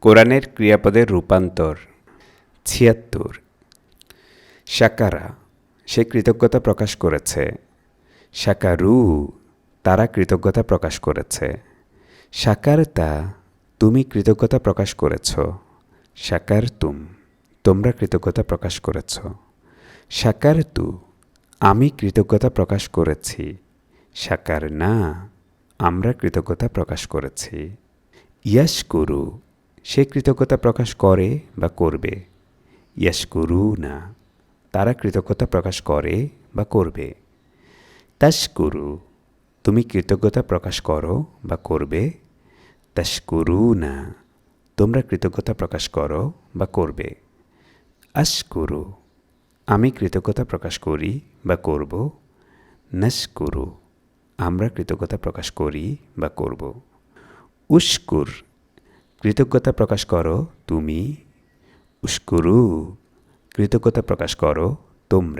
কোরআনের ক্রিয়াপদের রূপান্তর, ছিয়াত্তর। সাকারা সে কৃতজ্ঞতা প্রকাশ করেছে। সাকারু তারা কৃতজ্ঞতা প্রকাশ করেছে। শাকারতা, তুমি কৃতজ্ঞতা প্রকাশ করেছ। সাকার তুম তোমরা কৃতজ্ঞতা প্রকাশ করেছ। সাকার তু আমি কৃতজ্ঞতা প্রকাশ করেছি। সাকার না আমরা কৃতজ্ঞতা প্রকাশ করেছি। ইয়াস করু সে কৃতজ্ঞতা প্রকাশ করে বা করবে। ইয়াস করু না তারা কৃতজ্ঞতা প্রকাশ করে বা করবে। তাস্কুরু তুমি কৃতজ্ঞতা প্রকাশ করো বা করবে। তাস্কুরু না তোমরা কৃতজ্ঞতা প্রকাশ করো বা করবে। আশকুরু, আমি কৃতজ্ঞতা প্রকাশ করি বা করব। নাশকুরু, আমরা কৃতজ্ঞতা প্রকাশ করি বা করব। উস্কুর কৃতজ্ঞতা প্রকাশ করো তুমি উস্কুরু কৃতজ্ঞতা প্রকাশ করো তোমরা।